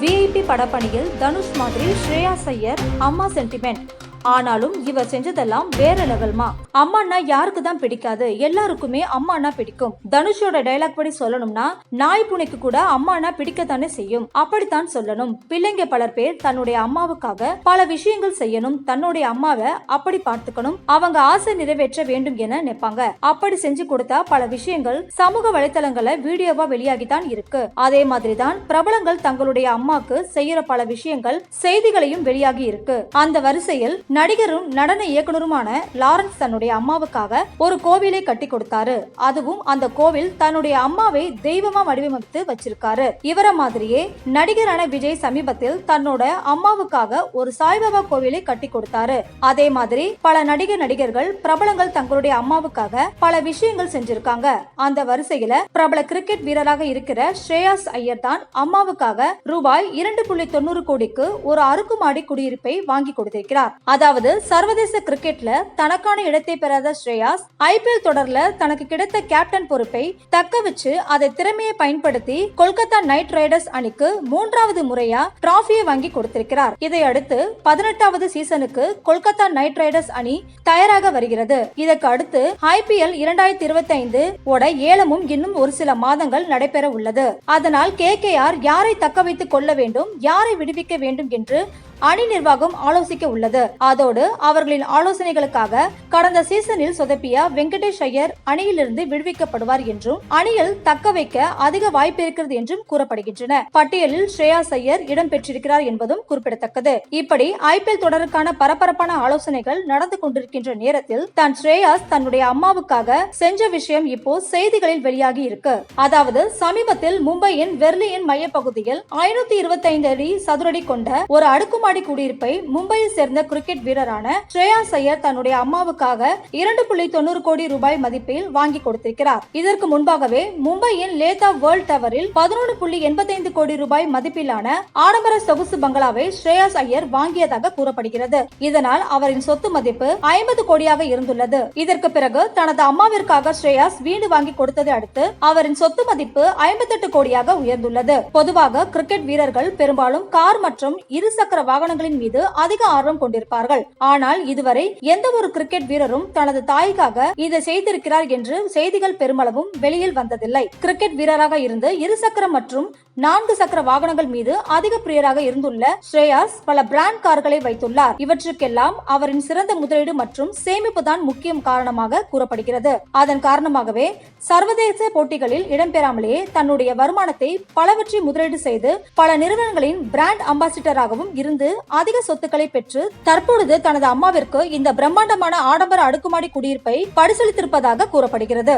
VIP படப்பணியில் Dhanush மாதிரி ஸ்ரேயா ஐயர் அம்மா sentiment ஆனாலும் இவர் செஞ்சதெல்லாம் வேற லெவல்மா? அம்மான்னா யாருக்கு தான் பிடிக்காது? எல்லாருக்குமே அம்மானா பிடிக்கும். தனுஷோட டைலாக் படி சொல்லணும்னா நாய் புனைக்கு கூட அம்மானா பிடிக்கத்தானே செய்யும். அப்படித்தான் சொல்லணும். பிள்ளைங்க பலர் பேர் தன்னுடைய அம்மாவுக்காக பல விஷயங்கள் செய்யணும். தன்னுடைய அம்மாவை அப்படி பார்த்துக்கணும். அவங்க ஆசை நிறைவேற்ற வேண்டும் என நினைப்பாங்க. அப்படி செஞ்சு கொடுத்தா பல விஷயங்கள் சமூக வலைத்தளங்களை வீடியோவா வெளியாகித்தான் இருக்கு. அதே மாதிரிதான் பிரபலங்கள் தங்களுடைய அம்மாக்கு செய்யற பல விஷயங்கள் செய்திகளையும் வெளியாகி இருக்கு. அந்த வரிசையில் நடிகரும் நடன இயக்குனருமான லாரன்ஸ் தன்னுடைய அம்மாவுக்காக ஒரு கோவிலை கட்டி கொடுத்தாரு. அதுவும் அந்த கோவில் தன்னுடைய அம்மாவை தெய்வமா வடிவமைத்து வச்சிருக்காரு. இவர மாதிரியே நடிகரான விஜய் சமீபத்தில் தன்னோட அம்மாவுக்காக ஒரு சாய்பாபா கோவிலை கட்டி கொடுத்தாரு. அதே மாதிரி பல நடிகர் நடிகர்கள் பிரபலங்கள் தங்களுடைய அம்மாவுக்காக பல விஷயங்கள் செஞ்சிருக்காங்க. அந்த வரிசையில பிரபல கிரிக்கெட் வீரராக இருக்கிற ஸ்ரேயாஸ் ஐயர் தான் அம்மாவுக்காக ரூபாய் இரண்டு புள்ளி தொண்ணூறு கோடிக்கு ஒரு அறுக்குமாடி குடியிருப்பை வாங்கி கொடுத்திருக்கிறார். அதாவது சர்வதேச கிரிக்கெட்ல தனக்கான இடத்தை பெறாத ஸ்ரேயாஸ் ஐபிஎல் தொடர்ல தனக்கு கிடைத்த கேப்டன் பொறுப்பை தக்க வச்சு அதை திறமையை பயன்படுத்தி கொல்கத்தா நைட் ரைடர்ஸ் அணிக்கு மூன்றாவது முறையா டிராபியை வாங்கி கொடுத்திருக்கிறார். இதையடுத்து பதினெட்டாவது சீசனுக்கு கொல்கத்தா நைட் ரைடர்ஸ் அணி தயாராக வருகிறது. இதற்கு அடுத்து ஐபிஎல் இரண்டாயிரத்தி இருபத்தி ஐந்து ஓட ஏலமும் இன்னும் ஒரு சில மாதங்கள் நடைபெற உள்ளது. அதனால் கே யாரை தக்க வைத்துக் கொள்ள வேண்டும் யாரை விடுவிக்க வேண்டும் என்று அணி நிர்வாகம் ஆலோசிக்க உள்ளது. அதோடு அவர்களின் ஆலோசனைகளுக்காக கடந்த சீசனில் சொதப்பிய வெங்கடேஷ் ஐயர் அணியிலிருந்து விடுவிக்கப்படுவார் என்றும் அணியில் தக்க வைக்க அதிக வாய்ப்பு இருக்கிறது என்றும் கூறப்படுகின்றன. பட்டியலில் ஸ்ரேயா ஐயர் இடம்பெற்றிருக்கிறார் என்பதும் குறிப்பிடத்தக்கது. இப்படி ஐபிஎல் தொடருக்கான பரபரப்பான ஆலோசனைகள் நடந்து கொண்டிருக்கின்ற நேரத்தில் தான் ஸ்ரேயாஸ் தன்னுடைய அம்மாவுக்காக செஞ்ச விஷயம் இப்போ செய்திகளில் வெளியாகி இருக்கு. அதாவது சமீபத்தில் மும்பையின் வெர்லியின் மையப்பகுதியில் ஐநூத்தி இருபத்தி ஐந்து அடி சதுரடி கொண்ட ஒரு அடுக்குமாடி குடியிருப்பை மும்பையை சேர்ந்த கிரிக்கெட் வீரரான ஸ்ரேயா சையர் தன்னுடைய அம்மாவுக்காக இரண்டு புள்ளி தொண்ணூறு கோடி ரூபாய் மதிப்பில் வாங்கி கொடுத்திருக்கிறார். இதற்கு முன்பாகவே மும்பையின் லேதா வேர்ல்ட் டவரில் பதினொன்று புள்ளி எண்பத்தைந்து கோடி ரூபாய் மதிப்பிலான ஆடம்பர சொகுசு பங்களாவை ஸ்ரேயாஸ் ஐயர் வாங்கியதாக கூறப்படுகிறது. இதனால் அவரின் சொத்து மதிப்பு ஐம்பது கோடியாக இருந்துள்ளது. இதற்கு பிறகு தனது அம்மாவிற்காக ஸ்ரேயாஸ் வீடு வாங்கி கொடுத்ததை அடுத்து அவரின் சொத்து மதிப்பு ஐம்பத்தெட்டு கோடியாக உயர்ந்துள்ளது. பொதுவாக கிரிக்கெட் வீரர்கள் பெரும்பாலும் கார் மற்றும் இருசக்கர வாகனங்களின் மீது அதிக ஆர்வம் கொண்டிருப்பார்கள். ஆனால் இதுவரை எந்த ஒரு கிரிக்கெட் வீரரும் தனது தாய்க்காக இதை செய்திருக்கிறார் என்று செய்திகள் பெருமளவும் வெளியில் வந்ததில்லை. கிரிக்கெட் வீரராக இருந்து இருசக்கர மற்றும் நான்கு சக்கர வாகனங்கள் மீது அதிக பிரியராக இருந்துள்ள ஸ்ரேயாஸ் பல பிராண்ட் கார்களை வைத்துள்ளார். இவற்றுக்கெல்லாம் அவரின் சிறந்த முதலீடு மற்றும் சேமிப்பு தான் முக்கியம் காரணமாக கூறப்படுகிறது. அதன் காரணமாகவே சர்வதேச போட்டிகளில் இடம்பெறாமலேயே தன்னுடைய வருமானத்தை பலவற்றை முதலீடு செய்து பல நிறுவனங்களின் பிராண்ட் அம்பாசிடராகவும் இருந்து அதிக சொத்துக்களை பெற்று தற்பொழுது தனது அம்மாவிற்கு இந்த பிரம்மாண்டமான ஆடம்பர அடுக்குமாடி குடியிருப்பை பரிசளித்திருப்பதாக கூறப்படுகிறது.